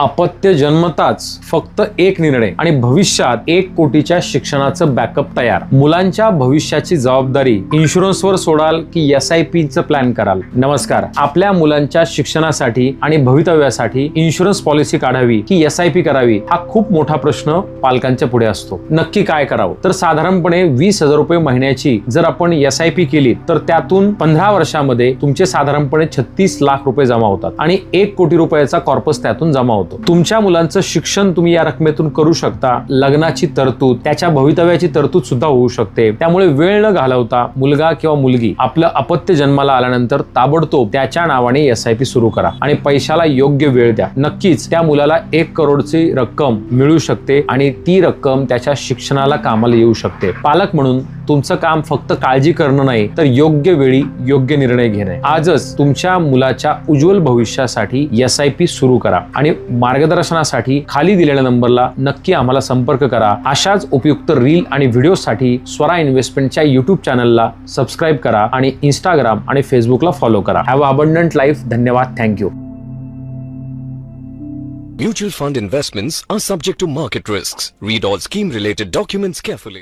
अपत्य जन्मताच फक्त एक निर्णय आणि भविष्यात एक कोटीच्या शिक्षणाचं बॅकअप तयार. मुलांच्या भविष्याची जबाबदारी इन्शुरन्सवर सोडाल की एस आय पीचं प्लॅन कराल? नमस्कार. आपल्या मुलांच्या शिक्षणासाठी आणि भवितव्यासाठी इन्शुरन्स पॉलिसी काढावी की एस आय पी करावी हा खूप मोठा प्रश्न पालकांच्या पुढे असतो. नक्की काय करावं? तर साधारणपणे वीस हजार रुपये महिन्याची जर आपण एस आय पी केली तर त्यातून पंधरा वर्षामध्ये तुमचे साधारणपणे छत्तीस लाख रुपये जमा होतात आणि एक कोटी रुपयाचा कॉर्पस त्यातून जमा होतो. तुमच्या मुलांचं शिक्षण तुम्ही या रकमेतून करू शकता. लग्नाची तरतूद त्याच्या भवितव्याची तरतूद सुद्धा होऊ शकते. त्यामुळे वेळ न घालवता मुलगा किंवा मुलगी आपलं अपत्य जन्माला आल्यानंतर ताबडतोब त्याच्या नावाने एस आय पी सुरू करा आणि पैशाला योग्य वेळ द्या. नक्कीच त्या मुलाला एक करोडची रक्कम मिळू शकते आणि ती रक्कम त्याच्या शिक्षणाला कामाला येऊ शकते. पालक म्हणून तुमचं काम फक्त काळजी करणं नाही तर योग्य वेळी योग्य निर्णय घेणे. आजच तुमच्या मुलाच्या उज्ज्वल भविष्यासाठी एस आय पी सुरू करा आणि मार्गदर्शनासाठी खाली दिलेल्या नंबरला नक्की आम्हाला संपर्क करा. अशाच उपयुक्त रील आणि व्हिडिओसाठी स्वरा इन्व्हेस्टमेंटच्या युट्यूब चॅनलला सबस्क्राईब करा आणि इंस्टाग्राम आणि फेसबुकला फॉलो करा. Have abundant life. धन्यवाद. Thank you Mutual fund investments are subject to market risks. Read all scheme related documents carefully.